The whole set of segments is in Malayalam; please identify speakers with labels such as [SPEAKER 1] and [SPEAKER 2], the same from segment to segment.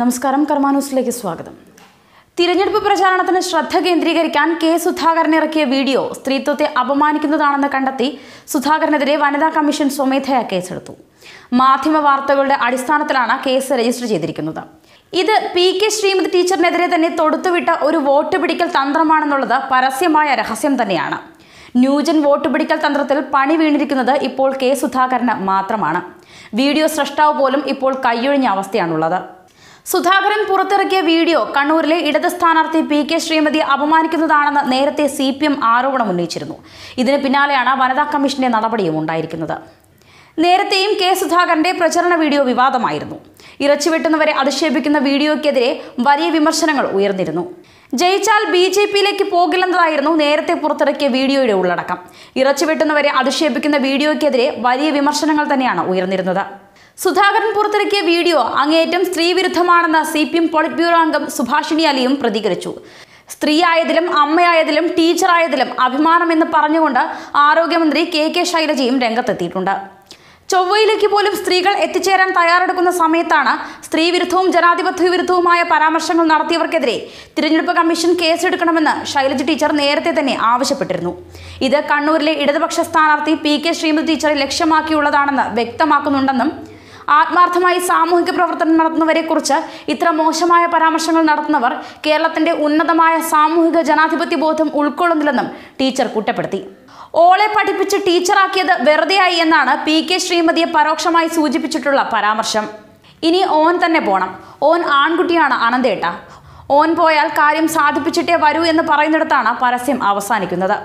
[SPEAKER 1] നമസ്കാരം കർമാനൂസിലേക്ക് സ്വാഗതം. തിരഞ്ഞെടുപ്പ് പ്രചാരണത്തിന് ശ്രദ്ധ കേന്ദ്രീകരിക്കാൻ കെ സുധാകരൻ ഇറക്കിയ വീഡിയോ സ്ത്രീത്വത്തെ അപമാനിക്കുന്നതാണെന്ന് കണ്ടെത്തി സുധാകരനെതിരെ വനിതാ കമ്മീഷൻ സ്വമേധയാ കേസെടുത്തു. മാധ്യമ വാർത്തകളുടെ അടിസ്ഥാനത്തിലാണ് കേസ് രജിസ്റ്റർ ചെയ്തിരിക്കുന്നത്. ഇത് പി കെ ശ്രീമതി ടീച്ചറിനെതിരെ തന്നെ തൊടുത്തുവിട്ട ഒരു വോട്ട് പിടിക്കൽ തന്ത്രമാണെന്നുള്ളത് പരസ്യമായ രഹസ്യം തന്നെയാണ്. ന്യൂജൻ വോട്ട് പിടിക്കൽ തന്ത്രത്തിൽ പണി വീണിരിക്കുന്നത് ഇപ്പോൾ കെ സുധാകരന് മാത്രമാണ്. വീഡിയോ സൃഷ്ടാവ് പോലും ഇപ്പോൾ കൈയൊഴിഞ്ഞ അവസ്ഥയാണുള്ളത്. സുധാകരൻ പുറത്തിറക്കിയ വീഡിയോ കണ്ണൂരിലെ ഇടത് സ്ഥാനാർത്ഥി പി കെ ശ്രീമതി അപമാനിക്കുന്നതാണെന്ന് നേരത്തെ സി പി എം ആരോപണം ഉന്നയിച്ചിരുന്നു. ഇതിന് പിന്നാലെയാണ് വനിതാ കമ്മീഷന്റെ നടപടിയും ഉണ്ടായിരിക്കുന്നത്. നേരത്തെയും കെ സുധാകരന്റെ പ്രചരണ വീഡിയോ വിവാദമായിരുന്നു. ഇറച്ചി വെട്ടുന്നവരെ അധിക്ഷേപിക്കുന്ന വീഡിയോയ്ക്കെതിരെ വലിയ വിമർശനങ്ങൾ ഉയർന്നിരുന്നു. ജയിച്ചാൽ ബി ജെ പിയിലേക്ക് പോകില്ലെന്നതായിരുന്നു നേരത്തെ പുറത്തിറക്കിയ വീഡിയോയുടെ ഉള്ളടക്കം. ഇറച്ചി വെട്ടുന്നവരെ അധിക്ഷേപിക്കുന്ന വീഡിയോയ്ക്കെതിരെ വലിയ വിമർശനങ്ങൾ തന്നെയാണ് ഉയർന്നിരുന്നത്. സുധാകരൻ പുറത്തിറക്കിയ വീഡിയോ അങ്ങേയറ്റം സ്ത്രീവിരുദ്ധമാണെന്ന് C P M polit bureau അംഗം സുഭാഷിണി അലിയും പ്രതികരിച്ചു. സ്ത്രീ ആയതിലും അമ്മയായതിലും ടീച്ചറായതിലും അഭിമാനമെന്ന് പറഞ്ഞുകൊണ്ട് ആരോഗ്യമന്ത്രി കെ കെ ശൈലജയും രംഗത്തെത്തിയിട്ടുണ്ട്. ചൊവ്വയിലേക്ക് പോലും സ്ത്രീകൾ എത്തിച്ചേരാൻ തയ്യാറെടുക്കുന്ന സമയത്താണ് സ്ത്രീ വിരുദ്ധവും ജനാധിപത്യ വിരുദ്ധവുമായ പരാമർശങ്ങൾ നടത്തിയവർക്കെതിരെ തിരഞ്ഞെടുപ്പ് കമ്മീഷൻ കേസെടുക്കണമെന്ന് ശൈലജ ടീച്ചർ നേരത്തെ തന്നെ ആവശ്യപ്പെട്ടിരുന്നു. ഇത് കണ്ണൂരിലെ ഇടതുപക്ഷ സ്ഥാനാർത്ഥി പി കെ ശ്രീമതി ടീച്ചറെ ലക്ഷ്യമാക്കിയുള്ളതാണെന്ന് വ്യക്തമാക്കുന്നുണ്ടെന്നും ആത്മാർത്ഥമായി സാമൂഹിക പ്രവർത്തനം നടത്തുന്നവരെക്കുറിച്ച് ഇത്ര മോശമായ പരാമർശങ്ങൾ നടത്തുന്നവർ കേരളത്തിന്റെ ഉന്നതമായ സാമൂഹിക ജനാധിപത്യ ബോധം ഉൾക്കൊള്ളുന്നില്ലെന്നും ടീച്ചർ കുറ്റപ്പെടുത്തി. ഓളെ പഠിപ്പിച്ച് ടീച്ചറാക്കിയത് വെറുതെയായി എന്നാണ് പി കെ ശ്രീമതിയെ പരോക്ഷമായി സൂചിപ്പിച്ചിട്ടുള്ള പരാമർശം. ഇനി ഓൻ തന്നെ പോണം. ഓൻ ആൺകുട്ടിയാണ് അനന്തേട്ട. ഓൻ പോയാൽ കാര്യം സാധിപ്പിച്ചിട്ടേ വരൂ എന്ന് പറയുന്നിടത്താണ് പരസ്യം അവസാനിക്കുന്നത്.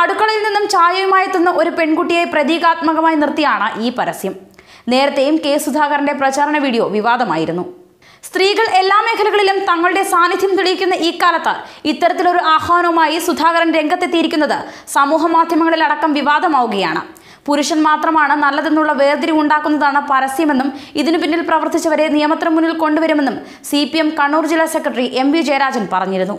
[SPEAKER 1] അടുക്കളയിൽ നിന്നും ചായയുമായി എത്തുന്ന ഒരു പെൺകുട്ടിയെ പ്രതീകാത്മകമായി നിർത്തിയാണ് ഈ പരസ്യം. നേരത്തെയും കെ സുധാകരന്റെ പ്രചാരണ വീഡിയോ വിവാദമായിരുന്നു. സ്ത്രീകൾ എല്ലാ മേഖലകളിലും തങ്ങളുടെ സാന്നിധ്യം തെളിയിക്കുന്ന ഈ കാലത്ത് ഇത്തരത്തിലൊരു ആഹ്വാനവുമായി സുധാകരൻ രംഗത്തെത്തിയിരിക്കുന്നത് സമൂഹ മാധ്യമങ്ങളിലടക്കം വിവാദമാവുകയാണ്. പുരുഷൻ മാത്രമാണ് നല്ലതെന്നുള്ള വേർതിരിവുണ്ടാക്കുന്നതാണ് പരസ്യമെന്നും ഇതിനു പിന്നിൽ പ്രവർത്തിച്ചവരെ നിയമത്തിന് മുന്നിൽ കൊണ്ടുവരുമെന്നും സി കണ്ണൂർ ജില്ലാ സെക്രട്ടറി എം ജയരാജൻ പറഞ്ഞിരുന്നു.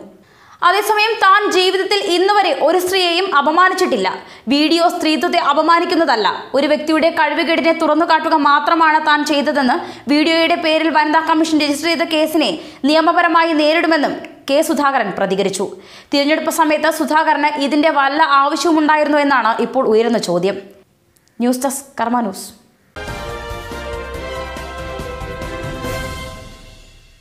[SPEAKER 1] അതേസമയം താൻ ജീവിതത്തിൽ ഇന്നുവരെ ഒരു സ്ത്രീയെയും അപമാനിച്ചിട്ടില്ല. വീഡിയോ സ്ത്രീത്വത്തെ അപമാനിക്കുന്നതല്ല. ഒരു വ്യക്തിയുടെ കഴിവുകേടിനെ തുറന്നു കാട്ടുക മാത്രമാണ് താൻ ചെയ്തതെന്ന് വീഡിയോയുടെ പേരിൽ വനിതാ കമ്മീഷൻ രജിസ്റ്റർ ചെയ്ത കേസിനെ നിയമപരമായി നേരിടുമെന്നും കെ സുധാകരൻ പ്രതികരിച്ചു. തിരഞ്ഞെടുപ്പ് സമയത്ത് സുധാകരന് ഇതിന്റെ വല്ല ആവശ്യമുണ്ടായിരുന്നു എന്നാണ് ഇപ്പോൾ ഉയരുന്ന ചോദ്യം. News desk Karma news.